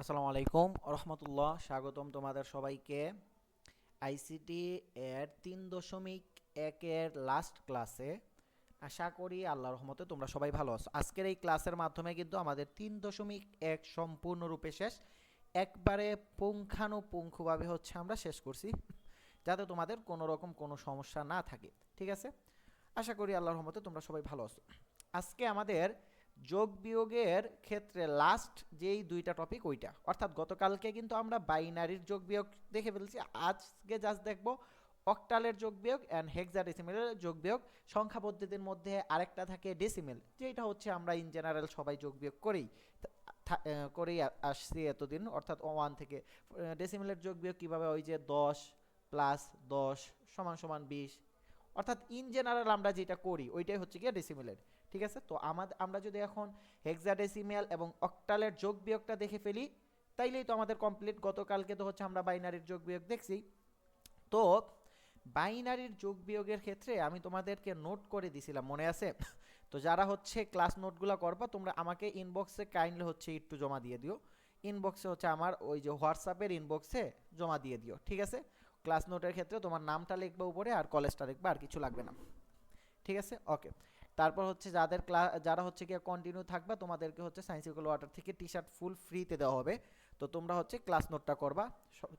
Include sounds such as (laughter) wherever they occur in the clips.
আসসালামু আলাইকুম, রহমতুল্লাহ, স্বাগতম তোমাদের সবাইকে। আইসিটি এর তিন দশমিক একের লাস্ট ক্লাসে আশা করি আল্লাহ রহমতে তোমরা সবাই ভালো আছো। আজকের এই ক্লাসের মাধ্যমে কিন্তু আমাদের তিন দশমিক এক সম্পূর্ণরূপে শেষ। একবারে পুঙ্খানুপুঙ্খভাবে হচ্ছে আমরা শেষ করছি, যাতে তোমাদের কোনো রকম কোনো সমস্যা না থাকে। ঠিক আছে? আশা করি আল্লাহর রহমতে তোমরা সবাই ভালো আছো। আজকে আমাদের যোগ বিয়োগের ক্ষেত্রে লাস্ট যেই দুইটা টপিক ওইটা। অর্থাৎ গতকালকে কিন্তু আমরা বাইনারির যোগ বিয়োগ দেখে ফেলছি, আজকে জাস্ট দেখব অক্টালের যোগ বিয়োগ অ্যান্ড হেক্সাডেসিমেলের যোগ বিয়োগ। সংখ্যা পদ্ধতির মধ্যে আরেকটা থাকে ডেসিমেল যেটা হচ্ছে আমরা ইন জেনারেল সবাই যোগ বিয়োগ করেই করেই আসছি এতদিন। অর্থাৎ ওয়ান থেকে ডেসিমেলের যোগ বিয়োগ কীভাবে ওই যে দশ প্লাস দশ সমান সমান বিশ। অর্থাৎ ইন জেনারেল আমরা যেটা করি, ওইটাই হচ্ছে গিয়ে ডেসিমেলের ঠিক আছে? তো আমাদের আমরা যদি এখন হেক্সাডেসিমেল এবং অক্টালের যোগ বিয়োগটা দেখে ফেলি, তাইলেই তো আমাদের কমপ্লিট গতকালকে তো হচ্ছে আমরা বাইনারির যোগ বিয়োগ দেখছি। তো বাইনারির যোগ বিয়োগের ক্ষেত্রে আমি তোমাদেরকে নোট করে দিছিলাম, মনে আছে? তো যারা হচ্ছে ক্লাস নোটগুলো করবা, তোমরা আমাকে ইনবক্সে কাইন্ডলি হচ্ছে একটু জমা দিয়ে দিও। ইনবক্সে হচ্ছে আমার ওই যে হোয়াটসঅ্যাপের ইনবক্সে জমা দিয়ে দিও, ঠিক আছে? ক্লাস নোটের ক্ষেত্রে তোমার নামটা লিখবে উপরে আর কলেজটা লিখবে, আর কিছু লাগবে না। ঠিক আছে? ওকে তারপর হচ্ছে যাদের ক্লাস যারা হচ্ছে গিয়ে কন্টিনিউ থাকবে, তোমাদেরকে হচ্ছে সায়েন্সিক্যাল ওয়াটার থেকে টি শার্ট ফুল ফ্রিতে দেওয়া হবে। তো তোমরা হচ্ছে ক্লাস নোটটা করবা।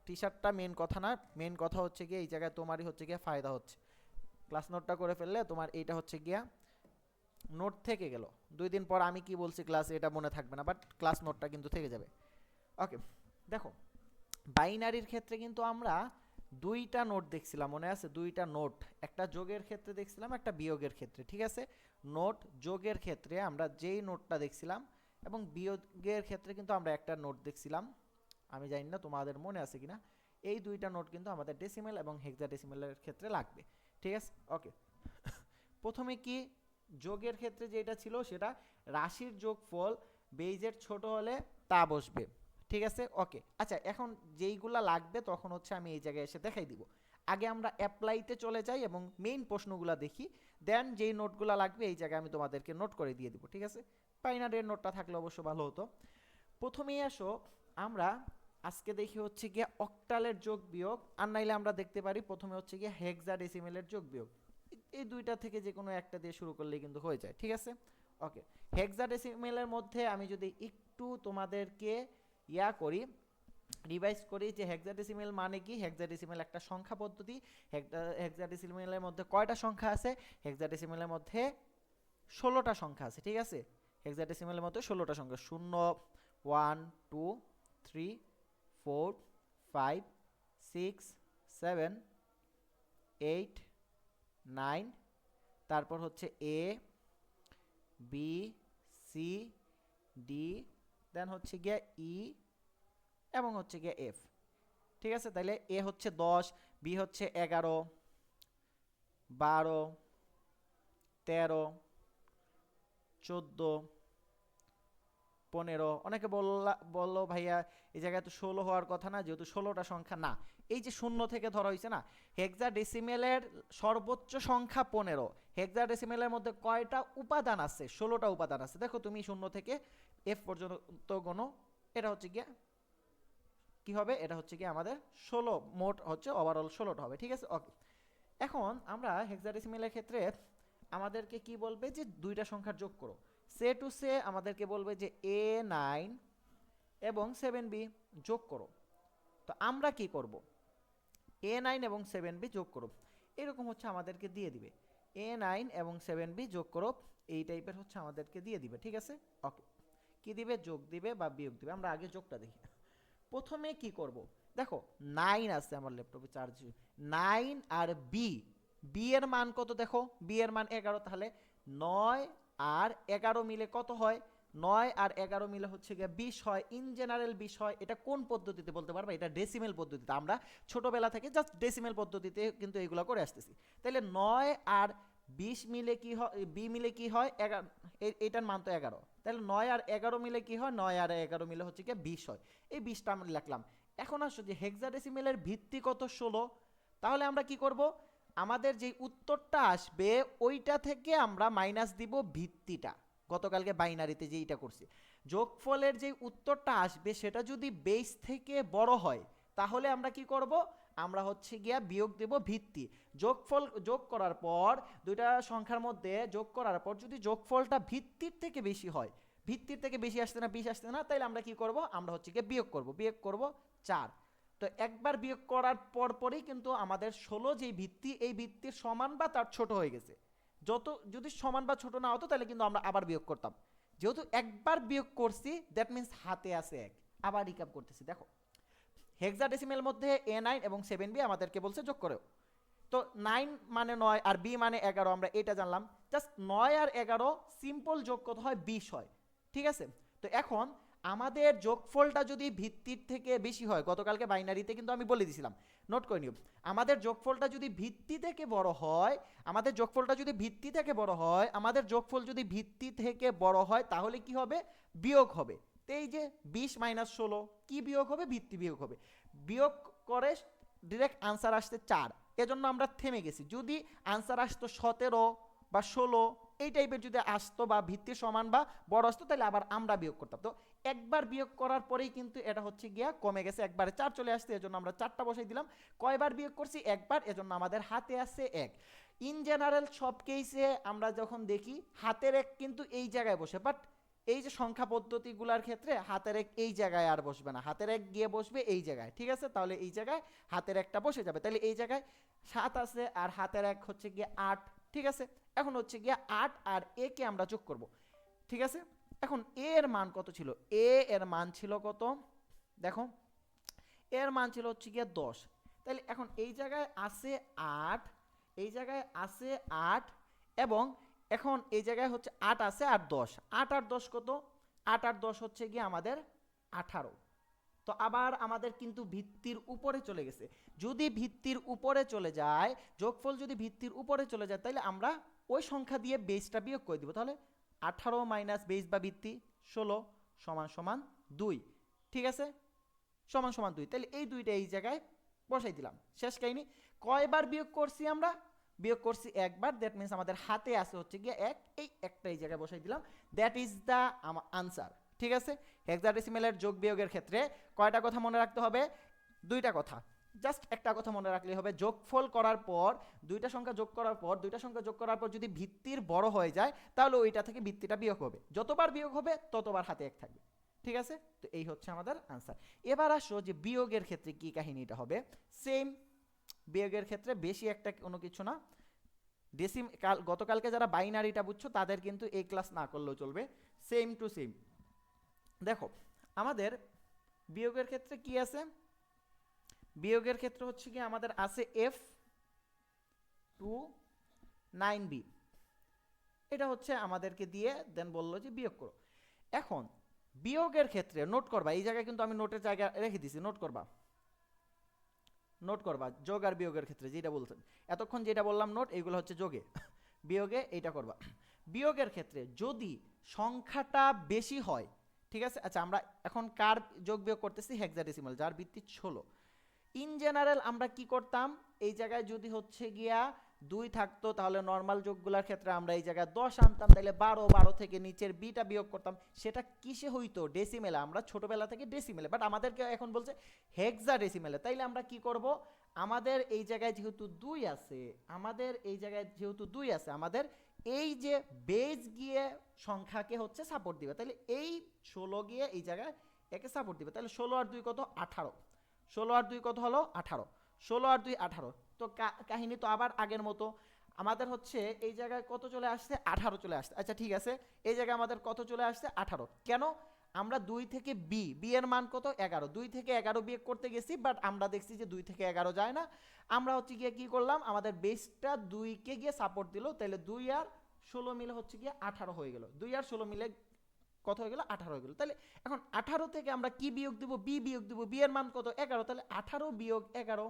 টি শার্টটা মেন কথা না মেন কথা হচ্ছে গিয়ে এই জায়গায় তোমারই হচ্ছে গিয়ে ফায়দা হচ্ছে। ক্লাস নোটটা করে ফেললে তোমার এইটা হচ্ছে গিয়া নোট থেকে গেল। দুই দিন পর আমি কি বলছি ক্লাসে এটা মনে থাকবে না বাট ক্লাস নোটটা কিন্তু থেকে যাবে। ওকে দেখো বাইনারির ক্ষেত্রে কিন্তু আমরা দুইটা নোট দেখছিলাম, মনে আছে? দুইটা নোট। একটা যোগের ক্ষেত্রে দেখছিলাম, একটা বিয়োগের ক্ষেত্রে, ঠিক আছে? নোট যোগের ক্ষেত্রে আমরা যেই নোটটা দেখছিলাম এবং বিয়োগের ক্ষেত্রে কিন্তু আমরা একটা নোট দেখছিলাম। আমি জানি না তোমাদের মনে আছে কিনা? এই দুইটা নোট কিন্তু আমাদের ডেসিমেল এবং হেক্সা ডেসিমেলের ক্ষেত্রে লাগবে, ঠিক আছে? ওকে (laughs) প্রথমে কি? যোগের ক্ষেত্রে যেটা ছিল সেটা রাশির যোগফল বেইজের ছোট হলে তা বসবে। ঠিক আছে? ওকে আচ্ছা এখন যেইগুলা লাগবে তখন হচ্ছে আমি এই জায়গায় এসে দেখাই দিব। আগে আমরা অ্যাপ্লাইতে চলে যাই এবং মেইন প্রশ্নগুলো দেখি দেন যেই নোটগুলো লাগবে এই জায়গায় আমি তোমাদেরকে নোট করে দিয়ে দিব, ঠিক আছে? পাইনারের নোটটা থাকলে অবশ্য ভালো হতো। প্রথমেই আসো, আমরা আজকে দেখি হচ্ছে গিয়ে অক্টালের যোগ বিয়োগ, আর নাইলে আমরা দেখতে পারি প্রথমে হচ্ছে গিয়ে হেক্সাডেসিমেলের যোগ বিয়োগ। এই দুইটা থেকে যে কোনো একটা দিয়ে শুরু করলেই কিন্তু হয়ে যায়, ঠিক আছে? ওকে হেক্সাডেসিমেলের মধ্যে আমি যদি একটু তোমাদেরকে ইয়া করি রিভাইজ করি যে হেক্সাডেসিমেল মানে কি? হেক্সাডেসিমেল একটা সংখ্যা পদ্ধতি। হেক্সাডেসিমেলের মধ্যে কয়টা সংখ্যা আছে? হেক্সাডেসিমেলের মধ্যে ষোলোটা সংখ্যা আছে, ঠিক আছে? হেক্সাডেসিমেলের মধ্যে ষোলোটা সংখ্যা। শূন্য one two three four five six seven eight nine তারপর হচ্ছে A B C D then হচ্ছে গিয়া ই এবং হচ্ছে গিয়ে এফ ঠিক আছে? তাইলে এ হচ্ছে দশ বি হচ্ছে এগারো, বারো, তেরো, চোদ্দ, পনেরো। অনেকে বললা, বলল, ভাইয়া, এই জায়গায় তো ষোলো হওয়ার কথা না, যেহেতু ষোলোটা সংখ্যা না। এই যে শূন্য থেকে ধরা হয়েছে না হেক্সা ডেসিমেলের সর্বোচ্চ সংখ্যা পনেরো। হেক্সা ডেসিমেলের মধ্যে কয়টা উপাদান আছে? ষোলোটা উপাদান আছে। দেখো, তুমি শূন্য থেকে এফ পর্যন্ত গণো। এটা হচ্ছে গিয়ে কি হবে? এটা হচ্ছে কি আমাদের ষোলো, মোট হচ্ছে ওভারঅল ষোলোটা হবে, ঠিক আছে? ওকে এখন আমরা হেক্সাডেসিমেলের ক্ষেত্রে আমাদেরকে কি বলবে যে দুইটা সংখ্যার যোগ করো। সে টু সে আমাদেরকে বলবে যে এ নাইন এবং সেভেন বি যোগ করো। তো আমরা কি করব? এ নাইন এবং সেভেন বি যোগ করো। এরকম হচ্ছে আমাদেরকে দিয়ে দিবে। এ নাইন এবং সেভেন বি যোগ করো, এই টাইপের হচ্ছে আমাদেরকে দিয়ে দিবে, ঠিক আছে? ওকে কি দিবে? যোগ দিবে বা বিয়োগ দিবে। আমরা আগে যোগটা দেখি। প্রথমে কি করব? দেখো নাইন আছে আমার ল্যাপটপে চার্জ নাইন আর বি বি এর মান কত দেখো? বি এর মান এগারো, তাহলে নয় আর এগারো মিলে কত হয়? নয় আর এগারো মিলে হচ্ছে গিয়ে বিশ হয়। ইন জেনারেল বিশ হয়। এটা কোন পদ্ধতিতে বলতে পারবা? এটা ডেসিমেল পদ্ধতিতে। আমরা ছোটবেলা থেকে জাস্ট ডেসিমেল পদ্ধতিতে কিন্তু এগুলো করে আসতেছি। তাহলে নয় আর বিশ মিলে কি হয় বি মিলে কি হয় এগারো এটার মান তো এগারো। তাহলে নয় আর এগারো মিলে কি হয়, নয় আর এগারো মিলে হচ্ছে কি বিশ হয়। এই বিশটা আমরা লিখলাম। এখন আসো যে হেক্সাডেসিমেলের ভিত্তি কত ষোলো? তাহলে আমরা কি করব? আমাদের যে উত্তরটা আসবে, ওইটা থেকে আমরা মাইনাস দিব ভিত্তিটা। গতকালকে বাইনারিতে যেইটা করছি। যোগফলের যে উত্তরটা আসবে, সেটা যদি বেস থেকে বড় হয়, তাহলে আমরা কি করব? আমরা হচ্ছে গিয়া বিয়োগ দেব ভিত্তি। যোগফল, যোগ করার পর দুইটা সংখ্যার মধ্যে যোগ করার পর যদি যোগফলটা ভিত্তির থেকে বেশি হয়, ভিত্তির থেকে বেশি আসছে না, বেশি আসছে না, তাইলে আমরা কি করব? আমরা হচ্ছে গিয়ে বিয়োগ করব। বিয়োগ করব চার। তো একবার বিয়োগ করার পর পরই কিন্তু আমাদের ষোলো যেই ভিত্তি, এই ভিত্তির সমান বা তার ছোট হয়ে গেছে। যত, যদি সমান বা ছোট না হতো তাহলে কিন্তু আমরা আবার বিয়োগ করতাম। যেহেতু একবার বিয়োগ করছি দ্যাট মিন্স হাতে আছে এক। আবার রিকাপ করতেছি, দেখো। হেক্সাডেসিমেল মধ্যে এ নাইন এবং সেভেন বি আমাদেরকে বলছে যোগ করেও তো নাইন মানে নয় আর বি মানে এগারো, আমরা এটা জানলাম। জাস্ট নয় আর এগারো সিম্পল যোগ কত হয়? বিশ হয়। ঠিক আছে? তো এখন আমাদের যোগফলটা যদি ভিত্তির থেকে বেশি হয়, গতকালকে বাইনারিতে কিন্তু আমি বলে দিয়েছিলাম নোট করে নিও। আমাদের যোগফলটা যদি ভিত্তি থেকে বড় হয়, আমাদের যোগফলটা যদি ভিত্তি থেকে বড় হয়, আমাদের যোগফল যদি ভিত্তি থেকে বড় হয়, তাহলে কি হবে? বিয়োগ হবে। তো এই যে বিশ মাইনাস ষোলো, কি বিয়োগ হবে? ভিত্তি বিয়োগ হবে। বিয়োগ করে ডিরেক্ট আনসার আসতে চার। এজন্য আমরা থেমে গেছি। যদি আনসার আসতো সতেরো বা ষোলো, এই টাইপের যদি আসতো বা ভিত্তি সমান বা বড় আসতো, তাহলে আবার আমরা বিয়োগ করতাম। তো একবার বিয়োগ করার পরেই কিন্তু এটা হচ্ছে গিয়া কমে গেছে। একবারে চার চলে আসছে, এজন্য আমরা চারটা বসাই দিলাম। কয়বার বিয়োগ করছি? একবার, এজন্য আমাদের হাতে আছে এক। ইন জেনারেল সব কেসে আমরা যখন দেখি, হাতের এক কিন্তু এই জায়গায় বসে। বাট এই যে সংখ্যা পদ্ধতিগুলোর ক্ষেত্রে হাতের এক এই জায়গায় আর বসবে না। হাতের এক গিয়ে বসবে এই জায়গায়, ঠিক আছে? তাহলে এই জায়গায় হাতের একটা বসে যাবে। তাহলে এই জায়গায় সাত আছে আর হাতের এক হচ্ছে গিয়ে আট, ঠিক আছে? এখন হচ্ছে গিয়ে আট আর এ কে আমরা যোগ করব, ঠিক আছে? এখন এ এর মান কত ছিল? এ এর মান ছিল কত? দেখো এর মান ছিল হচ্ছে গিয়ে দশ। তাহলে এখন এই জায়গায় আছে আট, এই জায়গায় আছে আট এবং এখন এই জায়গায় হচ্ছে আট আছে আর দশ। আট আর দশ কত? আট আর দশ হচ্ছে গিয়ে আমাদের আঠারো। তো আবার আমাদের কিন্তু ভিত্তির উপরে চলে গেছে। যদি ভিত্তির উপরে চলে যায়, যোগফল যদি ভিত্তির উপরে চলে যায় তাহলে আমরা ওই সংখ্যা দিয়ে বেসটা বিয়োগ করে দিব। তাহলে আঠারো মাইনাস বেস বা ভিত্তি ষোলো সমান সমান দুই। ঠিক আছে? সমান সমান দুই। তাহলে এই দুইটা এই জায়গায় বসাই দিলাম। শেষ কাহিনি। কয়বার বিয়োগ করছি আমরা? বিয়োগ করছি একবার দ্যাট মিনস আমাদের হাতে আছে হচ্ছে গিয়ে এক, এই একটা এই জায়গায় বসাই দিলাম। দ্যাট ইজ দ্য আনসার ঠিক আছে? হেক্সাডেসিমেলের যোগ বিয়োগের ক্ষেত্রে কয়টা কথা মনে রাখতে হবে? দুইটা কথা। জাস্ট একটা কথা মনে রাখলেই হবে, যোগফল করার পর, দুইটা সংখ্যা যোগ করার পর, দুইটা সংখ্যা যোগ করার পর যদি ভিত্তির বড় হয়ে যায়, তাহলে ওইটা থেকে ভিত্তিটা বিয়োগ হবে। যতবার বিয়োগ হবে, ততবার হাতে এক থাকবে। ঠিক আছে? তো এই হচ্ছে আমাদের আনসার এবার আসো যে বিয়োগের ক্ষেত্রে কি কাহিনীটা হবে? সেম বিয়োগের ক্ষেত্রে বেশি একটা কোনো কিছু না। ডেসিম কাল, গতকালকে যারা বাইনারিটা বুঝছ, তাদের কিন্তু এই ক্লাস না করলেও চলবে। সেম টু সেম দেখো, আমাদের বিয়োগের ক্ষেত্রে কি আছে? বিয়োগের ক্ষেত্রে হচ্ছে কি, আমাদের আছে এফ টু নাইন বি এটা হচ্ছে আমাদেরকে দিয়ে দেন বলল যে বিয়োগ করো। এখন, বিয়োগের ক্ষেত্রে নোট করবা, এই জায়গায় কিন্তু আমি নোটের জায়গা রেখে দিছি নোট করবা। নোট করবা, যোগ আর বিয়োগের ক্ষেত্রে যেটা বলছেন। এতক্ষণ যেটা বললাম নোট এইগুলো হচ্ছে যোগে। বিয়োগে এইটা করবা। বিয়োগের ক্ষেত্রে যদি সংখ্যাটা বেশি হয়, ঠিক আছে? আচ্ছা আমরা এখন কার যোগ বিয়োগ করতেছি? হেক্সাডেসিমাল যার ভিত্তি ষোলো। ইন জেনারেল আমরা কি করতাম? এই জায়গায় যদি হচ্ছে গিয়া দুই থাকতো, তাহলে নর্মাল যোগগুলোর ক্ষেত্রে আমরা এই জায়গায় দশ আনতাম তাহলে বারো বারো থেকে নিচের বিটা বিয়োগ করতাম। সেটা কিসে হইতো? ডেসিমেলে আমরা ছোটবেলা থেকে ডেসিমেলে বাট আমাদেরকে এখন বলছে হেক্সা ডেসিমেলে তাইলে আমরা কি করব? আমাদের এই জায়গায় যেহেতু দুই আছে, আমাদের এই জায়গায় যেহেতু দুই আছে, আমাদের এই যে বেজ গিয়ে সংখ্যাকে হচ্ছে সাপোর্ট দিবে। তাহলে এই ষোলো গিয়ে এই জায়গায় একে সাপোর্ট দিবে। তাহলে ষোলো আর দুই কত? আঠারো। ষোলো আর দুই কত হলো? আঠারো। ষোলো আর দুই, আঠারো। তো কাহিনী তো আবার আগের মতো। আমাদের হচ্ছে এই জায়গায় কত চলে আসছে? আঠারো চলে আসছে। আচ্ছা ঠিক আছে। এই জায়গায় আমাদের কত চলে আসছে? আঠারো। কেন? আমরা দুই থেকে বি বি এর মান কত? এগারো। দুই থেকে এগারো বিয়ে করতে গেছি বাট আমরা দেখছি যে দুই থেকে এগারো যায় না। আমরা হচ্ছে গিয়ে কি করলাম? আমাদের বেসটা দুইকে গিয়ে সাপোর্ট দিল। তাহলে দুই আর ষোলো মিলে হচ্ছে গিয়ে আঠারো হয়ে গেল। দুই আর ষোলো মিলে কত হয়ে গেল? আঠারো হয়ে গেল। তাহলে এখন আঠারো থেকে আমরা কি বিয়োগ দিব? বি বিয়োগ দিব। বি এর মান কত? এগারো। তাহলে আঠারো বিয়োগ এগারো।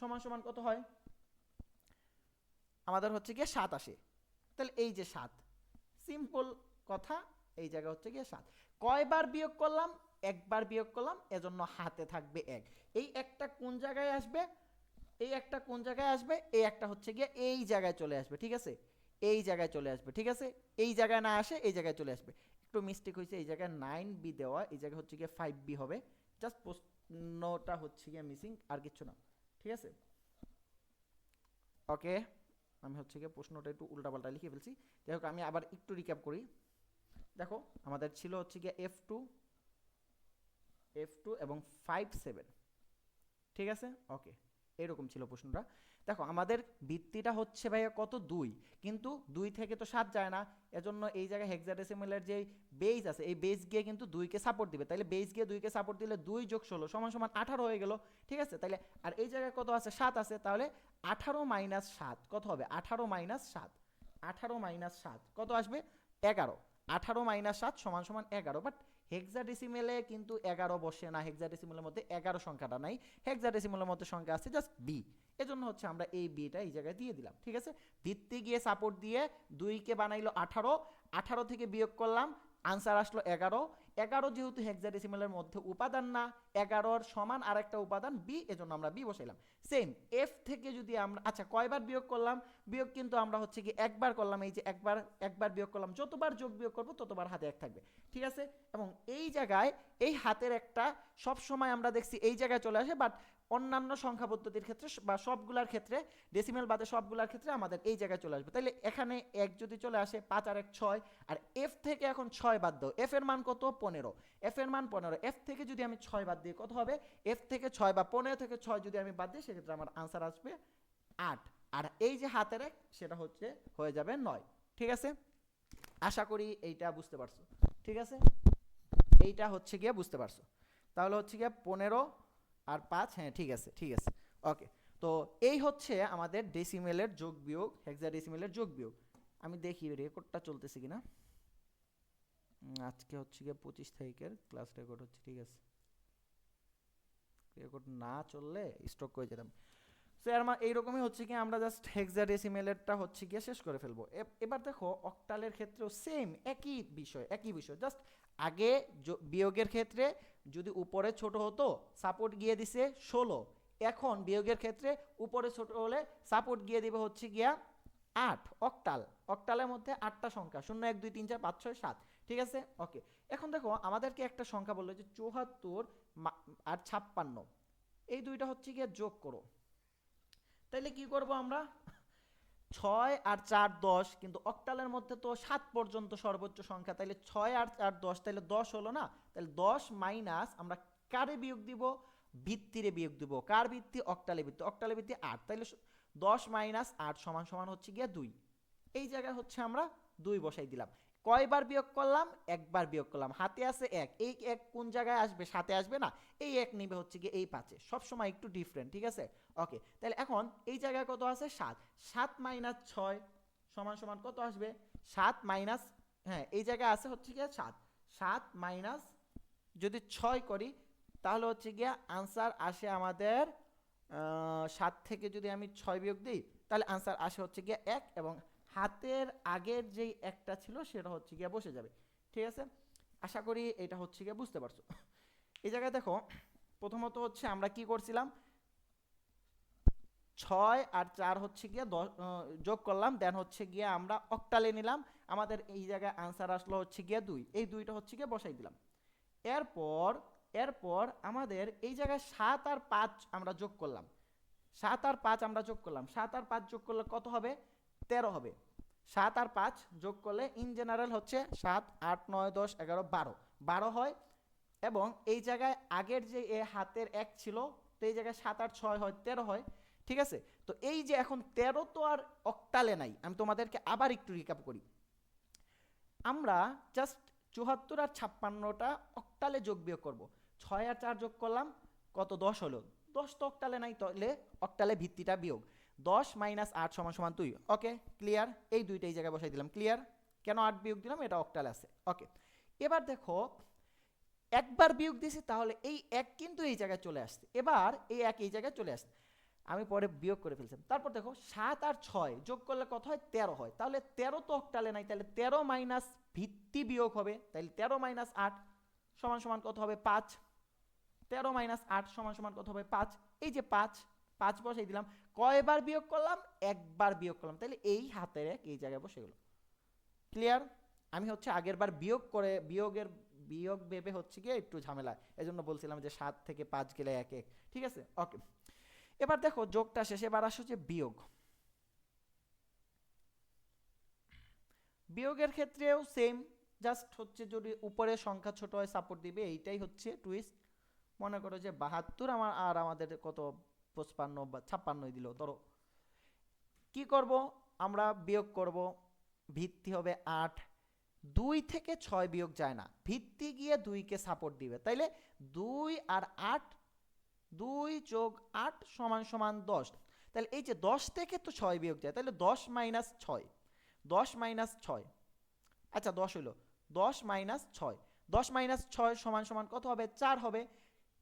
সমান সমান কত হয়? আমাদের হচ্ছে গিয়ে সাত আসে। তাহলে এই যে সাত সিম্পল কথা, এই জায়গা হচ্ছে গিয়ে সাত। কয়বার বিয়োগ করলাম? একবার বিয়োগ করলাম, এজন্য হাতে থাকবে এক। এই একটা কোন জায়গায় আসবে? এই একটা কোন জায়গায় আসবে? এই একটা হচ্ছে গিয়ে এই জায়গায় চলে আসবে, ঠিক আছে? এই জায়গায় চলে আসবে, ঠিক আছে? এই জায়গায় না আসে, এই জায়গায় চলে আসবে। একটু মিস্টেক হয়েছে, এই জায়গায় নাইন বি দেওয়া, এই জায়গায় হচ্ছে গিয়ে ফাইভ বি হবে। জাস্ট প্রশ্নটা হচ্ছে গিয়ে মিসিং আর কিছু না। ঠিক আছে? ওকে আমি হচ্ছে গিয়ে প্রশ্নটা একটু উল্টাপাল্টা লিখে ফেলছি। যাই হোক, আমি আবার একটু রিক্যাপ করি। দেখো, আমাদের ছিল হচ্ছে গিয়ে এফ টু এফ টু এবং ফাইভ সেভেন ঠিক আছে? ওকে এরকম ছিল প্রশ্নটা। দেখো, আমাদের ভিত্তিটা হচ্ছে ভাইয়া কত? দুই। কিন্তু দুই থেকে তো সাত যায় না। এজন্য এই জায়গায় হেক্সাডেসিমেলের যে বেস আছে, এই বেস গিয়ে কিন্তু দুইকে সাপোর্ট দিবে। তাইলে বেস গিয়ে দুইকে সাপোর্ট দিলে দুই যোগ ষোলো সমান সমান আঠারো হয়ে গেল। ঠিক আছে? তাইলে আর এই জায়গায় কত আছে? সাত আছে। তাহলে আঠারো মাইনাস সাত, কত হবে? আঠারো মাইনাস সাত। আঠারো মাইনাস সাত, কত আসবে? এগারো। আঠারো মাইনাস সাত সমান সমান এগারো। বাট হেক্সাডেসিমেলে কিন্তু এগারো বসে না। হেক্সাডেসিমেলের মধ্যে এগারো সংখ্যাটা নাই। হেক্সাডেসিমেলের মধ্যে সংখ্যা আছে জাস্ট বি এজন্য হচ্ছে আমরা এই বিটা এই জায়গায় দিয়ে দিলাম, ঠিক আছে? ভিত্তি গিয়ে সাপোর্ট দিয়ে দুইকে বানাইলো আঠারো আঠারো থেকে বিয়োগ করলাম আনসার আসলো এগারো। এগারো যেহেতু হেক্সাডেসিমেলের মধ্যে উপাদান না, এগারোর সমান আরেকটা উপাদান বি এজন্য আমরা বি বসাইলাম। সেম এফ থেকে যদি আমরা আচ্ছা কয়বার বিয়োগ করলাম? বিয়োগ কিন্তু আমরা হচ্ছে কি একবার করলাম, এই যে একবার একবার বিয়োগ করলাম, যতবার যোগ বিয়োগ করব ততবার হাতে এক থাকবে, ঠিক আছে? এবং এই জায়গায়, এই হাতের একটা সব সময় আমরা দেখছি এই জায়গায় চলে আসে বাট অন্যান্য সংখ্যা পদ্ধতির ক্ষেত্রে বা সবগুলার ক্ষেত্রে ডেসিমেল বাদে সবগুলার ক্ষেত্রে আমাদের এই জায়গায় চলে আসবে। তাহলে এখানে এক যদি চলে আসে, পাঁচ আর এক ছয়, আর এফ থেকে এখন ছয় বাদ দাও। এফ এর মান কত? পনেরো। এফ এর মান পনেরো। এফ থেকে যদি আমি ছয় বাদ দিই, কত হবে? এফ থেকে ছয় বা পনেরো থেকে ছয় যদি আমি বাদ দিই, সেক্ষেত্রে আমার আনসার আসবে আট। আর এই যে হাতের এক, সেটা হচ্ছে, হয়ে যাবে নয়। ঠিক আছে? আশা করি এইটা বুঝতে পারছ। ঠিক আছে? এইটা হচ্ছে গিয়ে বুঝতে পারছ। তাহলে হচ্ছে গিয়ে পনেরো আর পাঁচ হ্যাঁ ঠিক আছে ঠিক আছে। ওকে তো এই হচ্ছে আমাদের ডেসিমেলের যোগ বিয়োগ হেক্সা ডেসিমেলের যোগ বিয়োগ। আমি দেখি রেকর্ডটা চলতেছে কিনা। আজকে হচ্ছে গিয়ে পঁচিশ তারিখের ক্লাস রেকর্ড হচ্ছে, ঠিক আছে। রেকর্ড না চললে স্টক করে যেতাম। সো এর মা, এইরকমই হচ্ছে কি, আমরা জাস্ট হেক্সা ডেসিমেলেরটা হচ্ছে গিয়ে শেষ করে ফেলব। এবার দেখো অক্টালের ক্ষেত্রেও সেম একই বিষয় একই বিষয়। জাস্ট আগে বিয়োগের ক্ষেত্রে যদি উপরে ছোট হতো সাপোর্ট গিয়ে দিছে ষোলো। এখন বিয়োগের ক্ষেত্রে উপরে ছোট হলে সাপোর্ট গিয়ে দিবে হচ্ছে গিয়া আট অক্টাল অক্টালের মধ্যে আটটা সংখ্যা, শূন্য, এক, দুই, তিন, চার, পাঁচ, ছয়, সাত। ঠিক আছে? ওকে এখন দেখো, আমাদেরকে একটা সংখ্যা বলল যে চৌহাত্তর আর ছাপ্পান্ন। এই দুইটা হচ্ছে গিয়ে যোগ করো। তাইলে কি করব আমরা? ছয় আর চার দশ, কিন্তু অক্টালের মধ্যে তো সাত পর্যন্ত সর্বোচ্চ সংখ্যা, তাইলে ছয় আর চার দশ, তাইলে দশ হলো না? তাহলে দশ মাইনাস আমরা কারে বিয়োগ দিব? ভিত্তিরে বিয়োগ দিব। কার ভিত্তি? অক্টালে ভিত্তি। অক্টালে ভিত্তি আট, তাইলে দশ মাইনাস আট সমান সমান হচ্ছে গিয়া দুই। এই জায়গায় হচ্ছে আমরা দুই বসাই দিলাম। কয়বার বিয়োগ করলাম? একবার বিয়োগ করলাম। হাতে আছে এক। এই এক কোন জায়গায় আসবে? সাথে আসবে না। এই এক নিবে হচ্ছে গিয়ে এই পাঁচে। সবসময় একটু ডিফারেন্ট ঠিক আছে? ওকে তাহলে এখন এই জায়গায় কত আছে? সাত। সাত মাইনাস ছয় সমান সমান কত আসবে? সাত মাইনাস হ্যাঁ এই জায়গায় আছে হচ্ছে গিয়ে সাত। সাত মাইনাস যদি ছয় করি, তাহলে হচ্ছে গিয়া আনসার আসে আমাদের সাত থেকে যদি আমি ছয় বিয়োগ দিই, তাহলে আনসার আসে হচ্ছে গিয়া এক এবং হাতের আগের যেই একটা ছিল সেটা হচ্ছে গিয়া বসে যাবে। ঠিক আছে? আশা করি এটা হচ্ছে গিয়া বুঝতে পারছ। এই জায়গায় দেখো, প্রথমত হচ্ছে আমরা কি করছিলাম? ছয় আর চার হচ্ছে গিয়ে যোগ করলাম দেন হচ্ছে গিয়ে আমরা অক্টালে নিলাম। আমাদের এই জায়গায় আনসার আসলো হচ্ছে গিয়ে দুই। এই দুইটা হচ্ছে গিয়ে বসাই দিলাম। এরপর এরপর আমাদের এই জায়গায় সাত আর পাঁচ আমরা যোগ করলাম। সাত আর পাঁচ আমরা যোগ করলাম। সাত আর পাঁচ যোগ করলে কত হবে? তেরো হবে। সাত আর পাঁচ যোগ করলে ইন জেনারেল হচ্ছে সাত, আট, নয়, দশ, এগারো, বারো। বারো হয় এবং এই জায়গায় আগের যে এ হাতের এক ছিল, তো এই জায়গায় সাত আট ছয় হয়, তেরো হয়। ঠিক আছে? তো এই যে এখন তেরো তো আর অক্টালে নাই, আমি তোমাদেরকে আবার একটু রিকাপ করি। আমরা জাস্ট চুয়াত্তর আর ছাপ্পান্নটা অক্টালে যোগ বিয়োগ করব। ছয় আর চার যোগ করলাম, কত দশ হলো? দশ তো অক্টালে নাই, তাহলে অক্টালে ভিত্তিটা বিয়োগ। দশ মাইনাস আট সমান সমান দুই। ওকে ক্লিয়ার এই দুইটা এই জায়গায় বসাই দিলাম। ক্লিয়ার কেন আট বিয়োগ দিলাম? এটা অক্টালে আছে। ওকে এবার দেখো, একবার বিয়োগ দিয়েছি, তাহলে এই এক কিন্তু এই জায়গায় চলে আসছে। এবার এই এক এই জায়গায় চলে আসছে। আমি পরে বিয়োগ করে ফেলছিলাম তারপর দেখো, সাত আর ছয় যোগ করলে কত হয়? তেরো হয়। তাহলে তেরো তো অক্টালে নাই। তাহলে তেরো মাইনাস ভিত্তি বিয়োগ হবে। তাহলে তেরো মাইনাস আট সমান সমান কত হবে? পাঁচ। তেরো মাইনাস আট সমান সমান কত হবে? পাঁচ। এই যে পাঁচ পাঁচ বসাই দিলাম। কয়বার বিয়োগ করলাম? একবার বিয়োগ করলাম। তাহলে এই হাতের এক, এই জায়গায় বসে গেল। ক্লিয়ার আমি হচ্ছে আগের বার বিয়োগ করে, বিয়োগের, বিয়োগ ভেবে হচ্ছে গিয়ে একটু ঝামেলা। এজন্য বলছিলাম যে সাত থেকে পাঁচ গেলে এক এক। ঠিক আছে? ওকে এবার দেখো, যোগটা শেষ। এবার আসো যে বিয়োগ। বিয়োগের ক্ষেত্রেও সেম জাস্ট হচ্ছে যদি উপরে সংখ্যা ছোট হয় সাপোর্ট দিবে, এইটাই হচ্ছে টুইস্ট মনে করো যে বাহাত্তর আমার আর আমাদের কত পঁচপান্ন বা ছাপ্পান্নই দিল ধরো। কি করব? আমরা বিয়োগ করব, ভিত্তি হবে আট। দুই থেকে ছয় বিয়োগ যায় না। ভিত্তি গিয়ে দুইকে সাপোর্ট দিবে। তাইলে দুই আর আট, দুই যোগ আট সমান সমান দশ। তাহলে এই যে দশ থেকে তো ছয় বিয়োগ যায় তাহলে দশ মাইনাস ছয়, দশ মাইনাস ছয়। আচ্ছা দশ হইল। দশ মাইনাস ছয়, দশ মাইনাস ছয় সমান সমান কত হবে? চার হবে।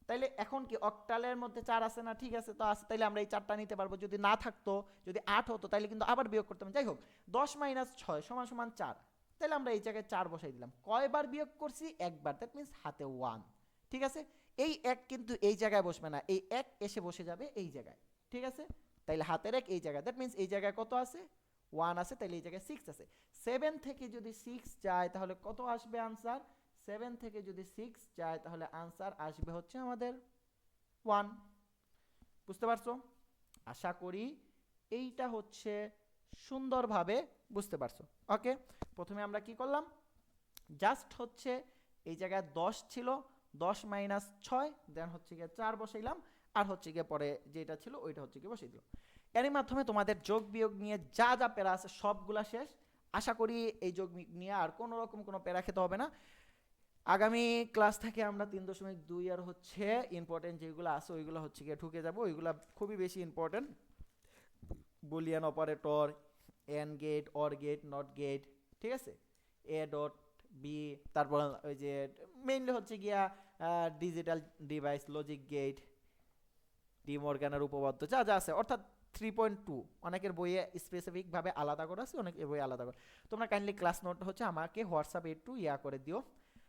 তাইলে এখন কি অক্টালের মধ্যে চার আছে না? ঠিক আছে, তো আছে। তাইলে আমরা এই চারটা নিতে পারব। যদি না থাকতো, যদি আট হতো, তাইলে কিন্তু আবার বিয়োগ করতাম যাই হোক, দশ মাইনাস ছয় সমান সমান চার। তাহলে আমরা এই জায়গায় চার বসাই দিলাম। কয়বার বিয়োগ করছি? একবার। দ্যাট মিনস হাতে ওয়ান ঠিক আছে? এই এক কিন্তু এই জায়গায় বসবে না। এই এক এসে বসে যাবে এই জায়গায়। ঠিক আছে? তাইলে হাতের এক এই জায়গায়। দ্যাট মিনস এই জায়গায় কত আছে? ওয়ান আছে। তাইলে এই জায়গায় সিক্স আছে। সেভেন থেকে যদি সিক্স যায়, তাহলে কত আসবে আনসার সেভেন থেকে যদি সিক্স যায়, তাহলে আনসার আসবে হচ্ছে আমাদের ওয়ান বুঝতে পারছ? আশা করি এইটা হচ্ছে সুন্দরভাবে বুঝতে পারছ। ওকে প্রথমে আমরা কি করলাম? জাস্ট হচ্ছে এই জায়গায় দশ ছিল, দশ মাইনাস ছয় দেন হচ্ছে গিয়ে চার বসাইলাম, আর হচ্ছে গিয়ে পরে যেটা ছিল ওইটা হচ্ছে গিয়ে বসিয়ে দিলাম। এরই মাধ্যমে তোমাদের যোগ বিয়োগ নিয়ে যা যা প্যারা আছে সবগুলা শেষ। আশা করি এই যোগ নিয়ে আর কোনো রকম কোনো প্যারা খেতে হবে না। আগামী ক্লাস থেকে আমরা তিন দশমিক দুই আর হচ্ছে ইম্পর্টেন্ট যেগুলো আছে, ওইগুলো হচ্ছে গিয়ে ঢুকে যাব। ওইগুলো খুবই বেশি important Boolean operator and gate or gate not gate ঠিক আছে? এ ডট বি তারপর ওই যে মেইনলি হচ্ছে গিয়া ডিজিটাল ডিভাইস লজিক গেট ডিমর্গানের উপপাদ্য, যা যা আছে, অর্থাৎ থ্রি পয়েন্ট টু অনেকের বইয়ে স্পেসিফিকভাবে আলাদা করে আছে, অনেক বইয়ে আলাদা করে। তোমরা কাইন্ডলি ক্লাস নোট হচ্ছে আমাকে হোয়াটসঅ্যাপে একটু ইয়া করে দিও।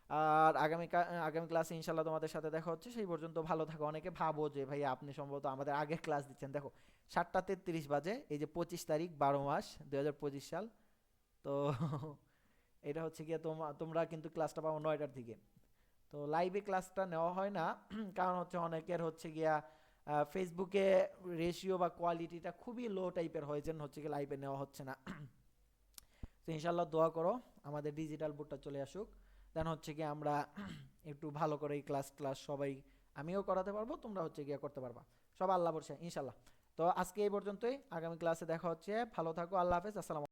আর আগামী আগামী ক্লাসে ইনশাল্লাহ তোমাদের সাথে দেখা হচ্ছে। সেই পর্যন্ত ভালো থাকো। অনেকে ভাবো যে, ভাই, আপনি সম্ভবত আমাদের আগের ক্লাস দিচ্ছেন। দেখো, সাতটা তেত্রিশ বাজে, এই যে পঁচিশ তারিখ, বারো মাস দু হাজার পঁচিশ সাল। তো (laughs) এটা হচ্ছে গিয়ে তোমা, তোমরা কিন্তু ক্লাসটা পাবো নয়টার দিকে। তো লাইভে ক্লাসটা নেওয়া হয় না। (clears throat) কারণ হচ্ছে অনেকের হচ্ছে গিয়া ফেসবুকে রেশিও বা কোয়ালিটিটা খুবই লো টাইপের হয় যেন হচ্ছে গিয়ে লাইভে নেওয়া হচ্ছে না। (clears throat) তো ইনশাল্লাহ দোয়া করো, আমাদের ডিজিটাল বোর্ডটা চলে আসুক। দেন হচ্ছে কি আমরা একটু ভালো করে এই ক্লাস ক্লাস সবাই আমিও করাতে পারব, তোমরা হচ্ছে গিয়ে করতে পারবা। সব আল্লাহ বলছে ইনশাল্লাহ তো আজকে এই পর্যন্তই। আগামী ক্লাসে দেখা হচ্ছে। ভালো থাকো, আল্লাহ হাফেজ। আসসালাম